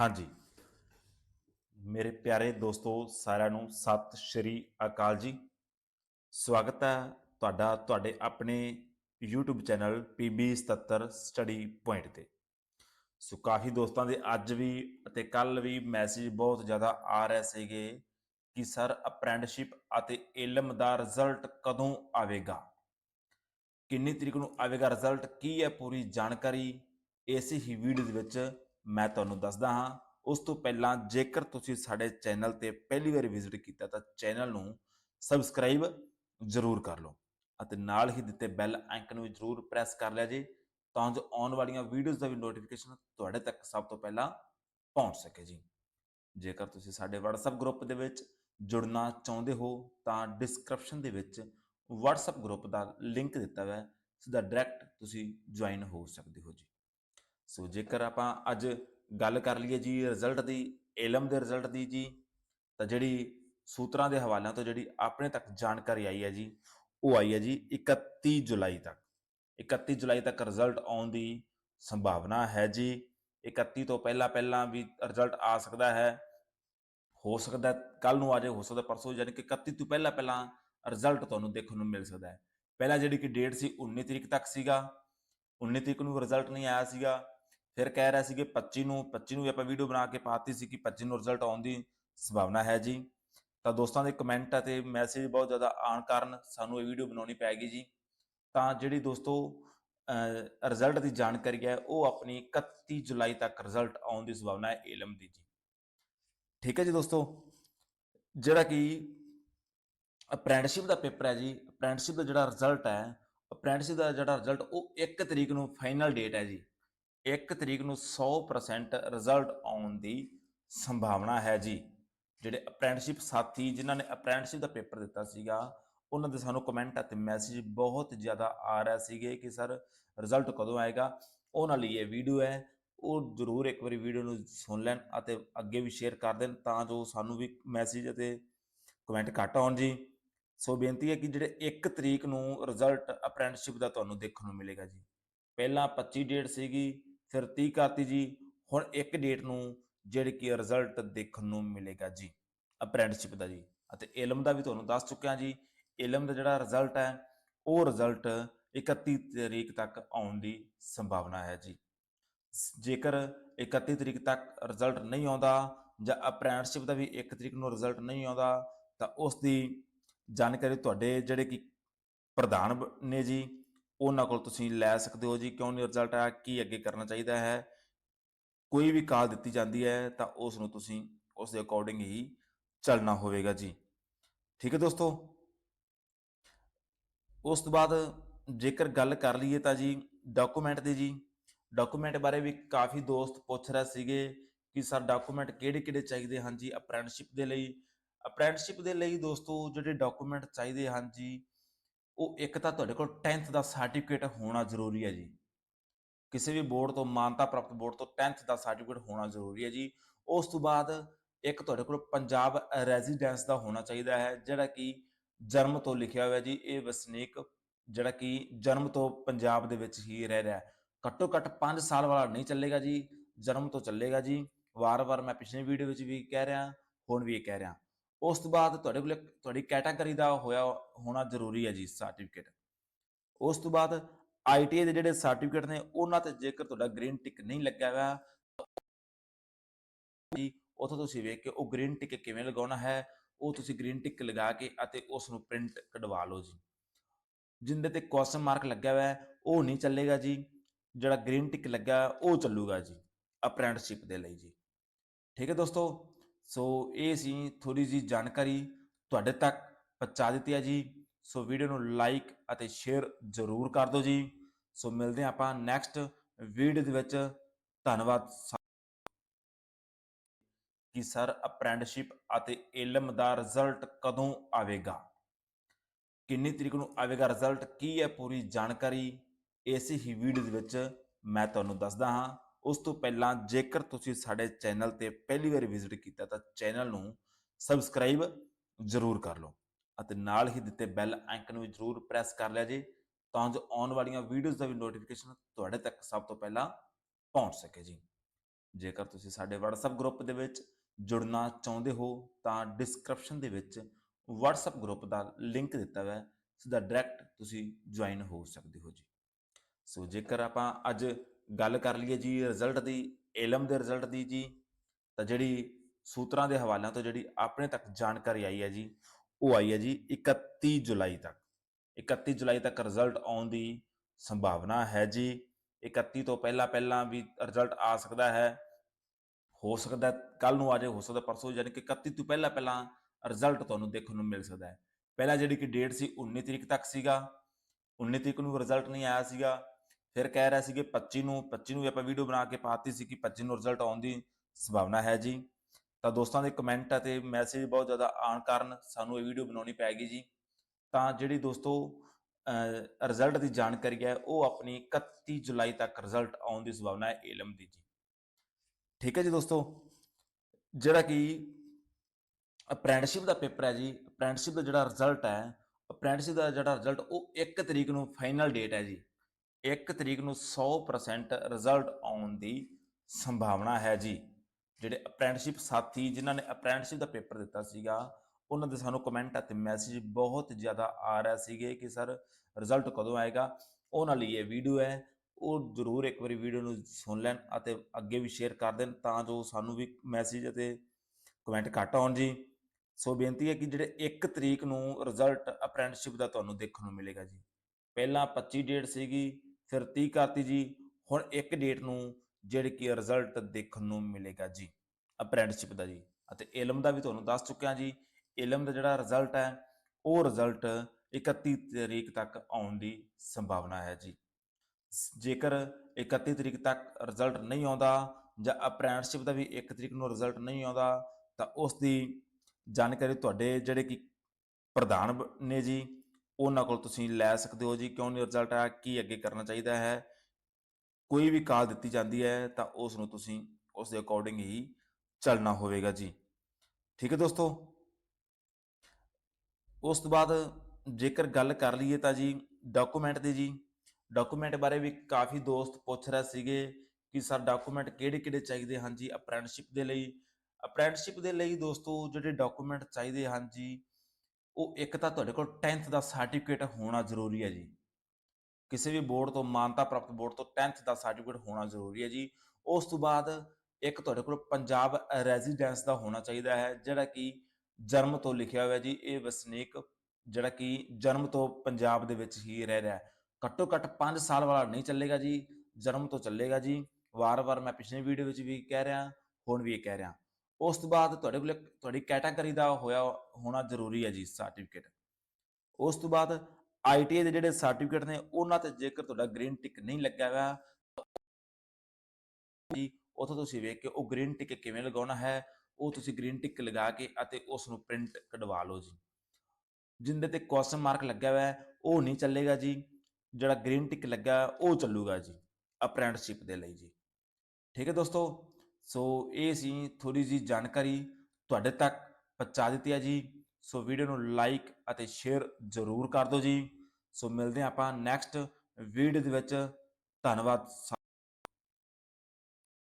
ਹਾਂਜੀ। ਮੇਰੇ ਪਿਆਰੇ ਦੋਸਤੋ, ਸਾਰਿਆਂ ਨੂੰ ਸਤਿ ਸ਼੍ਰੀ ਅਕਾਲ ਜੀ। ਸਵਾਗਤ ਹੈ ਤੁਹਾਡਾ, ਤੁਹਾਡੇ ਆਪਣੇ YouTube channel PB77 study point ਤੇ। ਸੋ ਕਾਫੀ ਦੋਸਤਾਂ ਦੇ ਅੱਜ ਵੀ ਅਤੇ ਕੱਲ ਵੀ ਮੈਸੇਜ ਬਹੁਤ ਜ਼ਿਆਦਾ ਆ ਰਹੇ ਸੀਗੇ ਕਿ ਸਰ ਅਪ੍ਰੈਂਟਿਸਸ਼ਿਪ ਅਤੇ ਇਲਮ ਦਾ ਰਿਜ਼ਲਟ ਕਦੋਂ ਆਵੇਗਾ? ਕਿੰਨੀ ਤਰੀਕ ਨੂੰ ਆਵੇਗਾ? ਰਿਜ਼ਲਟ ਕੀ ਹੈ? ਪੂਰੀ ਜਾਣਕਾਰੀ ਇਸ ਹੀ ਵੀਡੀਓ ਦੇ ਵਿੱਚ ਮੈਂ ਤੁਹਾਨੂੰ ਦੱਸਦਾ ਹਾਂ, ਉਸ ਤੋਂ ਪਹਿਲਾਂ ਜੇਕਰ ਤੁਸੀਂ ਸਾਡੇ ਚੈਨਲ ਤੇ ਪਹਿਲੀ ਵਾਰ ਵਿਜ਼ਿਟ ਕੀਤਾ ਤਾਂ ਚੈਨਲ ਨੂੰ ਸਬਸਕ੍ਰਾਈਬ ਜ਼ਰੂਰ ਕਰ ਲਓ ਅਤੇ ਨਾਲ ਹੀ ਦਿੱਤੇ ਬੈਲ ਆਈਕਨ ਨੂੰ ਵੀ ਜ਼ਰੂਰ ਪ੍ਰੈਸ ਕਰ ਲਿਆ ਜੀ, ਤਾਂ ਜੋ ਆਉਣ ਵਾਲੀਆਂ ਵੀਡੀਓਜ਼ ਦਾ ਵੀ ਨੋਟੀਫਿਕੇਸ਼ਨ ਤੁਹਾਡੇ ਤੱਕ ਸਭ ਤੋਂ ਪਹਿਲਾਂ ਪਹੁੰਚ ਸਕੇ ਜੀ। ਜੇਕਰ ਤੁਸੀਂ ਸਾਡੇ WhatsApp ਗਰੁੱਪ ਦੇ ਵਿੱਚ ਜੁੜਨਾ ਚਾਹੁੰਦੇ ਹੋ, ਤਾਂ ਡਿਸਕ੍ਰਿਪਸ਼ਨ ਦੇ ਵਿੱਚ WhatsApp ਗਰੁੱਪ ਦਾ ਲਿੰਕ ਦਿੱਤਾ ਹੋਇਆ ਹੈ ਸਿੱਧਾ ਡਾਇਰੈਕਟ ਤੁਸੀਂ ਜੁਆਇਨ ਹੋ ਸਕਦੇ ਹੋ ਜੀ। ਸੋ ਜੇਕਰ ਆਪਾਂ ਅੱਜ ਗੱਲ ਕਰ ਲਈਏ ਜੀ ਰਿਜ਼ਲਟ ਦੀ ਇਲਮ ਦੇ ਰਿਜ਼ਲਟ ਦੀ ਜੀ, ਤਾਂ ਜਿਹੜੀ ਸੂਤਰਾਂ ਦੇ ਹਵਾਲਿਆਂ ਤੋਂ ਜਿਹੜੀ ਆਪਣੇ ਤੱਕ ਜਾਣਕਾਰੀ ਆਈ ਹੈ ਜੀ, ਉਹ ਆਈ ਹੈ ਜੀ 31 ਜੁਲਾਈ ਤੱਕ। 31 ਜੁਲਾਈ ਤੱਕ ਰਿਜ਼ਲਟ ਆਉਣ ਦੀ ਸੰਭਾਵਨਾ ਹੈ ਜੀ। 31 ਤੋਂ ਪਹਿਲਾਂ ਪਹਿਲਾਂ ਵੀ ਰਿਜ਼ਲਟ ਆ ਸਕਦਾ ਹੈ। ਹੋ ਸਕਦਾ ਕੱਲ ਨੂੰ ਆ ਜਾਏ, ਹੋ ਸਕਦਾ ਪਰਸੋਂ ਯਾਨੀ ਕਿ 31 ਤੋਂ ਪਹਿਲਾਂ ਪਹਿਲਾਂ ਰਿਜ਼ਲਟ ਤੁਹਾਨੂੰ ਦੇਖਣ ਨੂੰ ਮਿਲ ਸਕਦਾ ਹੈ। ਪਹਿਲਾਂ ਜਿਹੜੀ ਕਿ ਡੇਟ ਸੀ 19 ਤਰੀਕ ਤੱਕ ਸੀਗਾ। 19 ਤਰੀਕ ਨੂੰ ਰਿਜ਼ਲਟ ਨਹੀਂ ਆਇਆ ਸੀਗਾ। ਫਿਰ ਕਹਿ ਰਿਹਾ ਸੀ ਕਿ 25 ਨੂੰ 25 ਨੂੰ ਵੀ ਆਪਾਂ ਵੀਡੀਓ ਬਣਾ ਕੇ ਪਾਤੀ ਸੀ ਕਿ 25 ਨੂੰ ਰਿਜ਼ਲਟ ਆਉਣ ਦੀ ਸੰਭਾਵਨਾ ਹੈ ਜੀ। ਤਾਂ ਦੋਸਤਾਂ ਦੇ ਕਮੈਂਟ ਅਤੇ ਮੈਸੇਜ ਬਹੁਤ ਜ਼ਿਆਦਾ ਆਉਣ ਕਾਰਨ ਸਾਨੂੰ ਇਹ ਵੀਡੀਓ ਬਣਾਉਣੀ ਪੈ ਗਈ ਜੀ। ਤਾਂ ਜਿਹੜੀ ਦੋਸਤੋ ਰਿਜ਼ਲਟ ਦੀ ਜਾਣਕਾਰੀ ਹੈ, ਉਹ ਆਪਣੀ 31 ਜੁਲਾਈ ਤੱਕ ਰਿਜ਼ਲਟ ਆਉਣ ਦੀ ਸੰਭਾਵਨਾ ਹੈ ਇਲਮ ਦੀ ਜੀ। ਠੀਕ ਹੈ ਜੀ ਦੋਸਤੋ, ਜਿਹੜਾ ਕਿ ਅਪ੍ਰੈਂਟਿਸਸ਼ਿਪ ਦਾ ਪੇਪਰ ਹੈ ਜੀ ਅਪ੍ਰੈਂਟਿਸਸ਼ਿਪ ਦਾ ਜਿਹੜਾ ਰਿਜ਼ਲਟ ਹੈ ਅਪ੍ਰੈਂਟਿਸਸ਼ਿਪ ਦਾ ਜਿਹੜਾ ਰਿਜ਼ਲਟ ਉਹ 1 ਤਰੀਕ ਨੂੰ ਫਾਈਨਲ ਡੇਟ ਹੈ ਜੀ। 1 ਤਰੀਕ ਨੂੰ 100% ਰਿਜ਼ਲਟ ਆਉਣ ਦੀ ਸੰਭਾਵਨਾ ਹੈ ਜੀ। ਜਿਹੜੇ ਅਪ੍ਰੈਂਟਿਸਸ਼ਿਪ ਸਾਥੀ ਜਿਨ੍ਹਾਂ ਨੇ ਅਪ੍ਰੈਂਟਿਸਸ਼ਿਪ ਦਾ ਪੇਪਰ ਦਿੱਤਾ ਸੀਗਾ, ਉਹਨਾਂ ਦੇ ਸਾਨੂੰ ਕਮੈਂਟ ਅਤੇ ਮੈਸੇਜ ਬਹੁਤ ਜ਼ਿਆਦਾ ਆ ਰਹੇ ਸੀਗੇ ਕਿ ਸਰ ਰਿਜ਼ਲਟ ਕਦੋਂ ਆਏਗਾ। ਉਹਨਾਂ ਲਈ ਇਹ ਵੀਡੀਓ ਹੈ, ਉਹ ਜ਼ਰੂਰ ਇੱਕ ਵਾਰੀ ਵੀਡੀਓ ਨੂੰ ਸੁਣ ਲੈਣ ਅਤੇ ਅੱਗੇ ਵੀ ਸ਼ੇਅਰ ਕਰ ਦੇਣ ਤਾਂ ਜੋ ਸਾਨੂੰ ਵੀ ਮੈਸੇਜ ਅਤੇ ਕਮੈਂਟ ਘੱਟ ਆਉਣ ਜੀ। ਸੋ ਬੇਨਤੀ ਹੈ ਕਿ ਜਿਹੜੇ 1 ਤਰੀਕ ਨੂੰ ਰਿਜ਼ਲਟ ਅਪ੍ਰੈਂਟਿਸਸ਼ਿਪ ਦਾ ਤੁਹਾਨੂੰ ਦੇਖਣ ਨੂੰ ਮਿਲੇਗਾ ਜੀ। ਪਹਿਲਾਂ 25 ਡੇਟ ਸੀਗੀ ਫਿਰ 30 ਕਰਤੀ ਜੀ, ਹੁਣ ਇੱਕ ਡੇਟ ਨੂੰ ਜਿਹੜੇ ਕਿ ਰਿਜ਼ਲਟ ਦੇਖਣ ਨੂੰ ਮਿਲੇਗਾ ਜੀ ਅਪ੍ਰੈਂਟਿਸਸ਼ਿਪ ਦਾ ਜੀ। ਅਤੇ ਇਲਮ ਦਾ ਵੀ ਤੁਹਾਨੂੰ ਦੱਸ ਚੁੱਕਿਆ ਜੀ, ਇਲਮ ਦਾ ਜਿਹੜਾ ਰਿਜ਼ਲਟ ਹੈ, ਉਹ ਰਿਜ਼ਲਟ 31 ਤਰੀਕ ਤੱਕ ਆਉਣ ਦੀ ਸੰਭਾਵਨਾ ਹੈ ਜੀ। ਜੇਕਰ 31 ਤਰੀਕ ਤੱਕ ਰਿਜ਼ਲਟ ਨਹੀਂ ਆਉਂਦਾ ਜਾਂ ਅਪ੍ਰੈਂਟਿਸਸ਼ਿਪ ਦਾ ਵੀ 1 ਤਰੀਕ ਨੂੰ ਰਿਜ਼ਲਟ ਨਹੀਂ ਆਉਂਦਾ, ਤਾਂ ਉਸ ਦੀ ਜਾਣਕਾਰੀ ਤੁਹਾਡੇ ਜਿਹੜੇ ਕਿ ਪ੍ਰਧਾਨ ਨੇ ਜੀ ਉਹਨਾਂ ਕੋਲ ਤੁਸੀਂ ਲੈ ਸਕਦੇ ਹੋ ਜੀ, ਕਿਉਂ ਨਹੀਂ ਰਿਜ਼ਲਟ ਆਇਆ, ਕੀ ਅੱਗੇ ਕਰਨਾ ਚਾਹੀਦਾ ਹੈ? ਕੋਈ ਵੀ ਕਾਲ ਦਿੱਤੀ ਜਾਂਦੀ ਹੈ ਤਾਂ ਉਸ ਨੂੰ ਤੁਸੀਂ ਉਸ ਦੇ ਅਕੋਰਡਿੰਗ ਹੀ ਚੱਲਣਾ ਹੋਵੇਗਾ ਜੀ। ਠੀਕ ਹੈ ਦੋਸਤੋ? ਉਸ ਤੋਂ ਬਾਅਦ ਜੇਕਰ ਗੱਲ ਕਰ ਲਈਏ ਤਾਂ ਜੀ ਡਾਕੂਮੈਂਟ ਦੀ ਜੀ ਡਾਕੂਮੈਂਟ ਬਾਰੇ ਵੀ ਕਾਫੀ ਦੋਸਤ ਪੁੱਛ ਰਹੇ ਸੀਗੇ ਕਿ ਸਰ ਡਾਕੂਮੈਂਟ ਕਿਹੜੇ ਕਿਹੜੇ ਚਾਹੀਦੇ ਹਨ ਜੀ ਅਪ੍ਰੈਂਟਿਸਸ਼ਿਪ ਦੇ ਲਈ। ਅਪ੍ਰੈਂਟਿਸਸ਼ਿਪ ਦੇ ਲਈ ਦੋਸਤੋ, ਜਿਹੜੇ ਡਾਕੂਮੈਂਟ ਚਾਹੀਦੇ ਹਨ ਜੀ ਉਹ ਇੱਕ ਤਾਂ ਤੁਹਾਡੇ ਕੋਲ 10th ਦਾ ਸਰਟੀਫਿਕੇਟ ਹੋਣਾ ਜ਼ਰੂਰੀ ਹੈ ਜੀ। ਕਿਸੇ ਵੀ ਬੋਰਡ ਤੋਂ, ਮਾਨਤਾ ਪ੍ਰਾਪਤ ਬੋਰਡ ਤੋਂ 10th ਦਾ ਸਰਟੀਫਿਕੇਟ ਹੋਣਾ ਜ਼ਰੂਰੀ ਹੈ ਜੀ। ਉਸ ਤੋਂ ਬਾਅਦ ਇੱਕ ਤੁਹਾਡੇ ਕੋਲ ਪੰਜਾਬ ਰੈਜ਼ੀਡੈਂਸ ਦਾ ਹੋਣਾ ਚਾਹੀਦਾ ਹੈ, ਜਿਹੜਾ ਕਿ ਜਨਮ ਤੋਂ ਲਿਖਿਆ ਹੋਇਆ ਜੀ। ਇਹ ਵਸਨੀਕ ਜਿਹੜਾ ਕਿ ਜਨਮ ਤੋਂ ਪੰਜਾਬ ਦੇ ਵਿੱਚ ਹੀ ਰਹਿ ਰਿਹਾ ਹੈ। ਘੱਟੋ ਘੱਟ 5 ਸਾਲ ਵਾਲਾ ਨਹੀਂ ਚੱਲੇਗਾ ਜੀ, ਜਨਮ ਤੋਂ ਚੱਲੇਗਾ ਜੀ। ਵਾਰ-ਵਾਰ ਮੈਂ ਪਿਛਲੀ ਵੀਡੀਓ ਵਿੱਚ ਵੀ ਕਹਿ ਰਿਹਾ, ਹੁਣ ਵੀ ਇਹ ਕਹਿ ਰਿਹਾ। ਉਸ ਤੋਂ ਬਾਅਦ ਤੁਹਾਡੇ ਕੋਲ ਤੁਹਾਡੀ ਕੈਟਾਗਰੀ ਦਾ ਹੋਇਆ, ਹੋਣਾ ਜ਼ਰੂਰੀ ਹੈ ਜੀ ਸਰਟੀਫਿਕੇਟ ਉਸ ਤੋਂ ਬਾਅਦ ਆਈਟੀਆਈ ਦੇ ਜਿਹੜੇ ਸਰਟੀਫਿਕੇਟ ਨੇ, ਉਹਨਾਂ ਤੇ ਜੇਕਰ ਤੁਹਾਡਾ ਗ੍ਰੀਨ ਟਿਕ ਨਹੀਂ ਲੱਗਿਆ ਹੋਇਆ ਜੀ, ਉੱਥੋਂ ਤੁਸੀਂ ਵੇਖ ਕੇ ਉਹ ਗ੍ਰੀਨ ਟਿਕ ਕਿਵੇਂ ਲਗਾਉਣਾ ਹੈ, ਉਹ ਤੁਸੀਂ ਗ੍ਰੀਨ ਟਿਕ ਲਗਾ ਕੇ ਅਤੇ ਉਸ ਨੂੰ ਪ੍ਰਿੰਟ ਕਢਵਾ ਲਓ ਜੀ। ਜਿੰਦੇ ਤੇ ਕੁਐਸਚਨ ਮਾਰਕ ਲੱਗਿਆ ਹੋਇਆ, ਉਹ ਨਹੀਂ ਚੱਲੇਗਾ ਜੀ। ਜਿਹੜਾ ਗ੍ਰੀਨ ਟਿਕ ਲੱਗਾ ਉਹ ਚੱਲੂਗਾ ਜੀ ਅਪ੍ਰੈਂਟਿਸਸ਼ਿਪ ਦੇ ਲਈ ਜੀ। ਠੀਕ ਹੈ ਦੋਸਤੋ? ਸੋ ਇਹ ਸੀ ਥੋੜੀ ਜੀ ਜਾਣਕਾਰੀ ਤੁਹਾਡੇ ਤੱਕ ਪਹੁੰਚਾ ਦਿੱਤੀ ਹੈ ਜੀ। ਸੋ ਵੀਡੀਓ ਨੂੰ ਲਾਈਕ ਅਤੇ ਸ਼ੇਅਰ ਜ਼ਰੂਰ ਕਰ ਦਿਓ ਜੀ। ਸੋ ਮਿਲਦੇ ਹਾਂ ਆਪਾਂ ਨੈਕਸਟ ਵੀਡੀਓ ਦੇ ਵਿੱਚ। ਧੰਨਵਾਦ ਕਿ ਸਰ ਅਪ੍ਰੈਂਟਿਸਸ਼ਿਪ ਅਤੇ ਇਲਮ ਦਾ ਰਿਜ਼ਲਟ ਕਦੋਂ ਆਵੇਗਾ? ਕਿੰਨੀ ਤਰੀਕ ਨੂੰ ਆਵੇਗਾ ਰਿਜ਼ਲਟ ਕੀ ਹੈ ਪੂਰੀ ਜਾਣਕਾਰੀ? ਇਸ ਹੀ ਵੀਡੀਓ ਦੇ ਵਿੱਚ ਮੈਂ ਤੁਹਾਨੂੰ ਦੱਸਦਾ ਹਾਂ। ਉਸ ਤੋਂ ਪਹਿਲਾਂ ਜੇਕਰ ਤੁਸੀਂ ਸਾਡੇ ਚੈਨਲ ਤੇ ਪਹਿਲੀ ਵਾਰ ਵਿਜ਼ਿਟ ਕੀਤਾ ਤਾਂ ਚੈਨਲ ਨੂੰ ਸਬਸਕ੍ਰਾਈਬ ਜ਼ਰੂਰ ਕਰ ਲਓ ਅਤੇ ਨਾਲ ਹੀ ਦਿੱਤੇ ਬੈਲ ਆਈਕਨ ਨੂੰ ਵੀ ਜ਼ਰੂਰ ਪ੍ਰੈਸ ਕਰ ਲਿਆ ਜੀ ਤਾਂ ਜੋ ਆਉਣ ਵਾਲੀਆਂ ਵੀਡੀਓਜ਼ ਦਾ ਵੀ ਨੋਟੀਫਿਕੇਸ਼ਨ ਤੁਹਾਡੇ ਤੱਕ ਸਭ ਤੋਂ ਪਹਿਲਾਂ ਪਹੁੰਚ ਸਕੇ ਜੀ। ਜੇਕਰ ਤੁਸੀਂ ਸਾਡੇ WhatsApp ਗਰੁੱਪ ਦੇ ਵਿੱਚ ਜੁੜਨਾ ਚਾਹੁੰਦੇ ਹੋ ਤਾਂ ਡਿਸਕ੍ਰਿਪਸ਼ਨ ਦੇ ਵਿੱਚ WhatsApp ਗਰੁੱਪ ਦਾ ਲਿੰਕ ਦਿੱਤਾ ਹੋਇਆ ਹੈ, ਸਿੱਧਾ ਡਾਇਰੈਕਟ ਤੁਸੀਂ ਜੁਆਇਨ ਹੋ ਸਕਦੇ ਹੋ ਜੀ। ਸੋ ਜੇਕਰ ਆਪਾਂ ਅੱਜ ਗੱਲ ਕਰ ਲਈਏ ਜੀ ਰਿਜ਼ਲਟ ਦੀ, ਇਲਮ ਦੇ ਰਿਜ਼ਲਟ ਦੀ ਜੀ, ਤਾਂ ਜਿਹੜੀ ਸੂਤਰਾਂ ਦੇ ਹਵਾਲਿਆਂ ਤੋਂ ਜਿਹੜੀ ਆਪਣੇ ਤੱਕ ਜਾਣਕਾਰੀ ਆਈ ਹੈ ਜੀ, ਉਹ ਆਈ ਹੈ ਜੀ 31 ਜੁਲਾਈ ਤੱਕ। 31 ਜੁਲਾਈ ਤੱਕ ਰਿਜ਼ਲਟ ਆਉਣ ਦੀ ਸੰਭਾਵਨਾ ਹੈ ਜੀ। 31 ਤੋਂ ਪਹਿਲਾਂ ਪਹਿਲਾਂ ਵੀ ਰਿਜ਼ਲਟ ਆ ਸਕਦਾ ਹੈ। ਹੋ ਸਕਦਾ ਕੱਲ ਨੂੰ ਆ ਜਾਏ, ਹੋ ਸਕਦਾ ਪਰਸੋਂ, ਯਾਨੀ ਕਿ 31 ਤੋਂ ਪਹਿਲਾਂ ਪਹਿਲਾਂ ਰਿਜ਼ਲਟ ਤੁਹਾਨੂੰ ਦੇਖਣ ਨੂੰ ਮਿਲ ਸਕਦਾ ਹੈ। ਪਹਿਲਾਂ ਜਿਹੜੀ ਕਿ ਡੇਟ ਸੀ 19 ਤਰੀਕ ਤੱਕ ਸੀਗਾ। 19 ਤਰੀਕ ਨੂੰ ਰਿਜ਼ਲਟ ਨਹੀਂ ਆਇਆ ਸੀਗਾ। ਫਿਰ ਕਹਿ ਰਿਹਾ ਸੀ ਕਿ 25 ਨੂੰ 25 ਨੂੰ ਵੀ ਆਪਾਂ ਵੀਡੀਓ ਬਣਾ ਕੇ ਪਾਤੀ ਸੀ ਕਿ 25 ਨੂੰ ਰਿਜ਼ਲਟ ਆਉਣ ਦੀ ਸੰਭਾਵਨਾ ਹੈ ਜੀ। ਤਾਂ ਦੋਸਤਾਂ ਦੇ ਕਮੈਂਟ ਅਤੇ ਮੈਸੇਜ ਬਹੁਤ ਜ਼ਿਆਦਾ ਆਉਣ ਕਾਰਨ ਸਾਨੂੰ ਇਹ ਵੀਡੀਓ ਬਣਾਉਣੀ ਪੈ ਗਈ ਜੀ। ਤਾਂ ਜਿਹੜੀ ਦੋਸਤੋ ਰਿਜ਼ਲਟ ਦੀ ਜਾਣਕਾਰੀ ਹੈ, ਉਹ ਆਪਣੀ 31 ਜੁਲਾਈ ਤੱਕ ਰਿਜ਼ਲਟ ਆਉਣ ਦੀ ਸੰਭਾਵਨਾ ਹੈ ਇਲਮ ਦੀ ਜੀ। ਠੀਕ ਹੈ ਜੀ ਦੋਸਤੋ, ਜਿਹੜਾ ਕਿ ਅਪ੍ਰੈਂਟਿਸਸ਼ਿਪ ਦਾ ਪੇਪਰ ਹੈ ਜੀ ਅਪ੍ਰੈਂਟਿਸਸ਼ਿਪ ਦਾ ਜਿਹੜਾ ਰਿਜ਼ਲਟ ਹੈ ਅਪ੍ਰੈਂਟਿਸਸ਼ਿਪ ਦਾ ਜਿਹੜਾ ਰਿਜ਼ਲਟ ਉਹ 1 ਤਰੀਕ ਨੂੰ ਫਾਈਨਲ ਡੇਟ ਹੈ ਜੀ। 1 ਤਰੀਕ ਨੂੰ 100% ਰਿਜ਼ਲਟ ਆਉਣ ਦੀ ਸੰਭਾਵਨਾ ਹੈ ਜੀ। ਜਿਹੜੇ ਅਪ੍ਰੈਂਟਿਸਸ਼ਿਪ ਸਾਥੀ ਜਿਨ੍ਹਾਂ ਨੇ ਅਪ੍ਰੈਂਟਿਸਸ਼ਿਪ ਦਾ ਪੇਪਰ ਦਿੱਤਾ ਸੀਗਾ, ਉਹਨਾਂ ਦੇ ਸਾਨੂੰ ਕਮੈਂਟ ਅਤੇ ਮੈਸੇਜ ਬਹੁਤ ਜ਼ਿਆਦਾ ਆ ਰਹੇ ਸੀਗੇ ਕਿ ਸਰ ਰਿਜ਼ਲਟ ਕਦੋਂ ਆਏਗਾ। ਉਹਨਾਂ ਲਈ ਇਹ ਵੀਡੀਓ ਹੈ, ਉਹ ਜ਼ਰੂਰ ਇੱਕ ਵਾਰੀ ਵੀਡੀਓ ਨੂੰ ਸੁਣ ਲੈਣ ਅਤੇ ਅੱਗੇ ਵੀ ਸ਼ੇਅਰ ਕਰ ਦੇਣ ਤਾਂ ਜੋ ਸਾਨੂੰ ਵੀ ਮੈਸੇਜ ਅਤੇ ਕਮੈਂਟ ਘੱਟ ਆਉਣ ਜੀ। ਸੋ ਬੇਨਤੀ ਹੈ ਕਿ ਜਿਹੜੇ 1 ਤਰੀਕ ਨੂੰ ਰਿਜ਼ਲਟ ਅਪ੍ਰੈਂਟਿਸਸ਼ਿਪ ਦਾ ਤੁਹਾਨੂੰ ਦੇਖਣ ਨੂੰ ਮਿਲੇਗਾ ਜੀ। ਪਹਿਲਾਂ 25 ਡੇਟ ਸੀਗੀ ਫਿਰ 30 ਕਰਤੀ ਜੀ, ਹੁਣ ਇੱਕ ਡੇਟ ਨੂੰ ਜਿਹੜੇ ਕਿ ਰਿਜ਼ਲਟ ਦੇਖਣ ਨੂੰ ਮਿਲੇਗਾ ਜੀ ਅਪ੍ਰੈਂਟਿਸਸ਼ਿਪ ਦਾ ਜੀ। ਅਤੇ ਇਲਮ ਦਾ ਵੀ ਤੁਹਾਨੂੰ ਦੱਸ ਚੁੱਕਿਆ ਜੀ, ਇਲਮ ਦਾ ਜਿਹੜਾ ਰਿਜ਼ਲਟ ਹੈ, ਉਹ ਰਿਜ਼ਲਟ 31 ਤਰੀਕ ਤੱਕ ਆਉਣ ਦੀ ਸੰਭਾਵਨਾ ਹੈ ਜੀ। ਜੇਕਰ 31 ਤਰੀਕ ਤੱਕ ਰਿਜ਼ਲਟ ਨਹੀਂ ਆਉਂਦਾ ਜਾਂ ਅਪ੍ਰੈਂਟਿਸਸ਼ਿਪ ਦਾ ਵੀ 1 ਤਰੀਕ ਨੂੰ ਰਿਜ਼ਲਟ ਨਹੀਂ ਆਉਂਦਾ, ਤਾਂ ਉਸ ਦੀ ਜਾਣਕਾਰੀ ਤੁਹਾਡੇ ਜਿਹੜੇ ਕਿ ਪ੍ਰਧਾਨ ਬ- ਨੇ ਜੀ ਉਹਨਾਂ ਕੋਲ ਤੁਸੀਂ ਲੈ ਸਕਦੇ ਹੋ ਜੀ, ਕਿਉਂ ਨਹੀਂ ਰਿਜ਼ਲਟ ਆਇਆ, ਕੀ ਅੱਗੇ ਕਰਨਾ ਚਾਹੀਦਾ ਹੈ। ਕੋਈ ਵੀ ਕਾਲ ਦਿੱਤੀ ਜਾਂਦੀ ਹੈ, ਤਾਂ ਉਸ ਨੂੰ ਤੁਸੀਂ ਉਸ ਦੇ ਅਕੋਰਡਿੰਗ ਹੀ ਚੱਲਣਾ ਹੋਵੇਗਾ ਜੀ। ਠੀਕ ਹੈ ਦੋਸਤੋ? ਉਸ ਤੋਂ ਬਾਅਦ ਜੇਕਰ ਗੱਲ ਕਰ ਲਈਏ ਤਾਂ ਜੀ ਡਾਕੂਮੈਂਟ ਦੀ ਜੀ ਡਾਕੂਮੈਂਟ ਬਾਰੇ ਵੀ ਕਾਫੀ ਦੋਸਤ ਪੁੱਛ ਰਹੇ ਸੀਗੇ ਕਿ ਸਰ ਡਾਕੂਮੈਂਟ ਕਿਹੜੇ ਕਿਹੜੇ ਚਾਹੀਦੇ ਹਨ ਜੀ ਅਪ੍ਰੈਂਟਿਸਸ਼ਿਪ ਦੇ ਲਈ। ਅਪ੍ਰੈਂਟਿਸਸ਼ਿਪ ਦੇ ਲਈ ਦੋਸਤੋ, ਜਿਹੜੇ ਡਾਕੂਮੈਂਟ ਚਾਹੀਦੇ ਹਨ ਜੀ ਉਹ ਇੱਕ ਤਾਂ ਤੁਹਾਡੇ ਕੋਲ 10th ਦਾ ਸਰਟੀਫਿਕੇਟ ਹੋਣਾ ਜ਼ਰੂਰੀ ਹੈ ਜੀ। ਕਿਸੇ ਵੀ ਬੋਰਡ ਤੋਂ, ਮਾਨਤਾ ਪ੍ਰਾਪਤ ਬੋਰਡ ਤੋਂ 10th ਦਾ ਸਰਟੀਫਿਕੇਟ ਹੋਣਾ ਜ਼ਰੂਰੀ ਹੈ ਜੀ। ਉਸ ਤੋਂ ਬਾਅਦ ਇੱਕ ਤੁਹਾਡੇ ਕੋਲ ਪੰਜਾਬ ਰੈਜ਼ੀਡੈਂਸ ਦਾ ਹੋਣਾ ਚਾਹੀਦਾ ਹੈ, ਜਿਹੜਾ ਕਿ ਜਨਮ ਤੋਂ ਲਿਖਿਆ ਹੋਇਆ ਜੀ। ਇਹ ਵਸਨੀਕ ਜਿਹੜਾ ਕਿ ਜਨਮ ਤੋਂ ਪੰਜਾਬ ਦੇ ਵਿੱਚ ਹੀ ਰਹਿ ਰਿਹਾ ਹੈ। ਘੱਟੋ ਘੱਟ 5 ਸਾਲ ਵਾਲਾ ਨਹੀਂ ਚੱਲੇਗਾ ਜੀ, ਜਨਮ ਤੋਂ ਚੱਲੇਗਾ ਜੀ। ਵਾਰ-ਵਾਰ ਮੈਂ ਪਿਛਲੀ ਵੀਡੀਓ ਵਿੱਚ ਵੀ ਕਹਿ ਰਿਹਾ, ਹੁਣ ਵੀ ਇਹ ਕਹਿ ਰਿਹਾ। ਉਸ ਤੋਂ ਬਾਅਦ ਤੁਹਾਡੇ ਕੋਲ ਤੁਹਾਡੀ ਕੈਟਾਗਰੀ ਦਾ ਹੋਇਆ, ਹੋਣਾ ਜ਼ਰੂਰੀ ਹੈ ਜੀ ਸਰਟੀਫਿਕੇਟ ਉਸ ਤੋਂ ਬਾਅਦ ਆਈਟੀਆਈ ਦੇ ਜਿਹੜੇ ਸਰਟੀਫਿਕੇਟ ਨੇ, ਉਹਨਾਂ ਤੇ ਜੇਕਰ ਤੁਹਾਡਾ ਗ੍ਰੀਨ ਟਿਕ ਨਹੀਂ ਲੱਗਿਆ ਹੋਇਆ ਜੀ, ਉੱਥੋਂ ਤੁਸੀਂ ਵੇਖ ਕੇ ਉਹ ਗ੍ਰੀਨ ਟਿਕ ਕਿਵੇਂ ਲਗਾਉਣਾ ਹੈ, ਉਹ ਤੁਸੀਂ ਗ੍ਰੀਨ ਟਿਕ ਲਗਾ ਕੇ ਅਤੇ ਉਸ ਨੂੰ ਪ੍ਰਿੰਟ ਕਢਵਾ ਲਓ ਜੀ। ਜਿੰਦੇ ਤੇ ਕੁਐਸਚਨ ਮਾਰਕ ਲੱਗਿਆ ਹੋਇਆ, ਉਹ ਨਹੀਂ ਚੱਲੇਗਾ ਜੀ। ਜਿਹੜਾ ਗ੍ਰੀਨ ਟਿਕ ਲੱਗਾ ਉਹ ਚੱਲੂਗਾ ਜੀ ਅਪ੍ਰੈਂਟਿਸਸ਼ਿਪ ਦੇ ਲਈ ਜੀ। ਠੀਕ ਹੈ ਦੋਸਤੋ? ਸੋ ਇਹ ਸੀ ਥੋੜੀ ਜੀ ਜਾਣਕਾਰੀ ਤੁਹਾਡੇ ਤੱਕ ਪਹੁੰਚਾ ਦਿੱਤੀ ਹੈ ਜੀ। ਸੋ ਵੀਡੀਓ ਨੂੰ ਲਾਈਕ ਅਤੇ ਸ਼ੇਅਰ ਜ਼ਰੂਰ ਕਰ ਦਿਓ ਜੀ। ਸੋ ਮਿਲਦੇ ਹਾਂ ਆਪਾਂ ਨੈਕਸਟ ਵੀਡੀਓ ਦੇ ਵਿੱਚ। ਧੰਨਵਾਦ